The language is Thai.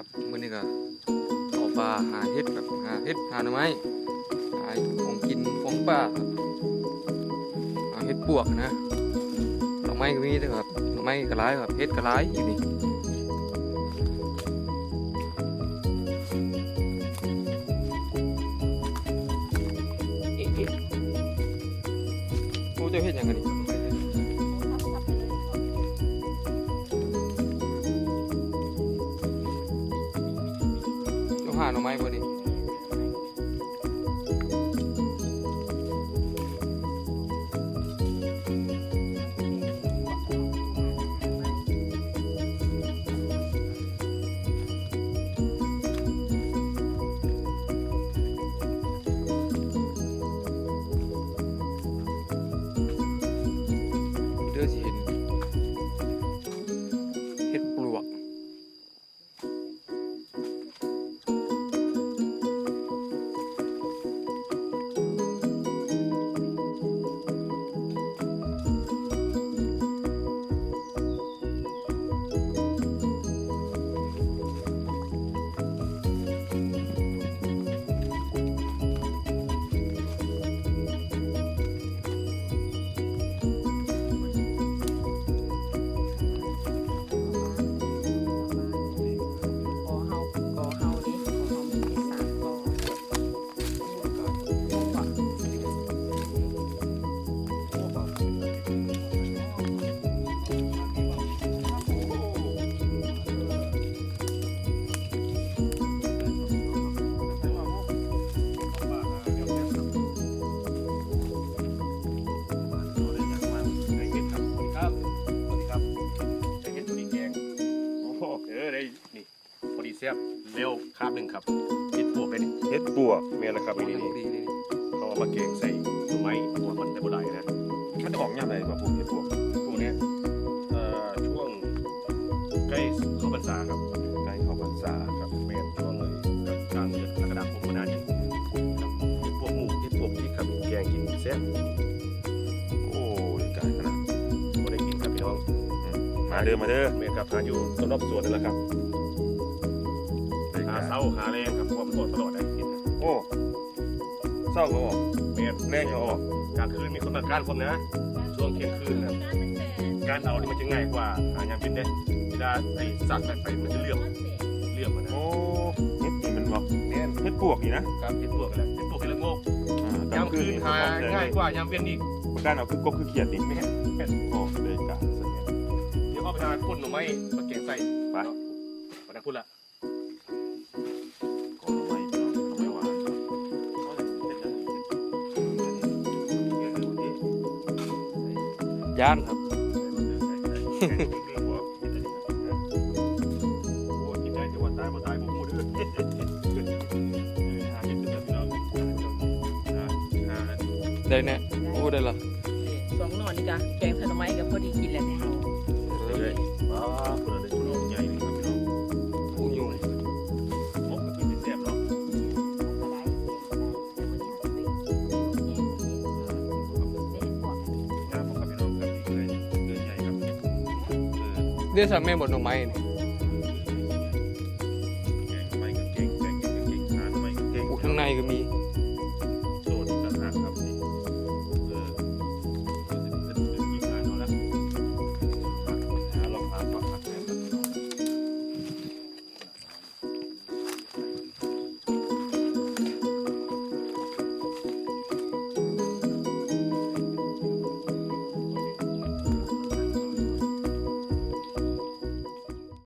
ครับมื้อนี้ก็ออกปลาหาเห็ดครับหาเห็ดหาหน่อไม้หาของกินของป่าครับหาเห็ดปวกนะหน่อไม้ก็มีด้วยครับหน่อไม้ก็หลายครับเห็ดก็หลายอยู่นี่อ๊ะเอ๊ะโอ้เจ้าเห็ดยังกัน เจ้าหน่อไม้บ่นี่เด้อสิเห็น เสียบเร็วคาบหนึ่งครับติดพวกเลยนี่เฮ็ดปวกเมียนนะครับดีนี่ดีนี่ดีเขาเอามาเกงใส่ต้นไม้พวกมันแต่บ่ได้นะมันจะออกยามใดบ่ปลูกเฮ็ดปวกพวกเนี้ย เด้อมาเด้อเมนครับทานอยู่ต้นรอบสวนนั่นแหละครับได้หาการเช้าหาแรงครับเพราะวามนตลอดได้กินนะโอ้เศร้าก็ออกเมนแรงก็ออกกลางคืนมีคนมาการคนนะช่วงเที่ยงคืนนะการเอานี่มันจะง่ายกว่าหายามเป็นได้เวลาไอ้สักไปมันจะเลื่อมเลื่อมมันนะโอ้เฮ็ดนี่มันบ่เมนเฮ็ดปวกนี่นะการเห็ดพวกอะไรเห็ดพวกเห็ดละโงกอ่ายามคืนหาง่ายกว่า ยามเวียนอีกประการเอาคือกบคือเขียดนี่แม่นโอ้ได้การแสดงเดี๋ยว เข้าไปทานพ่นหน่อไม้มาแกงใส่ไปมาได้พูดละขอหน่อไม้พี่น้องหน่อไม้หวานเอาเลยเฮ็ดจังได๋เฮ็ดดูดิย่านครับโอ้กินได้แต่ว่าตายบ่ตายบ่ฮู้เด้อหาเห็ดเป็นพี่น้องหาหาได้แน่โอ้ได้ละสองหนอนนี่กะแกงผลไม้กับพอดีกินแล้วเนี่ยเลย เก่งโอ้ข้างในก็มี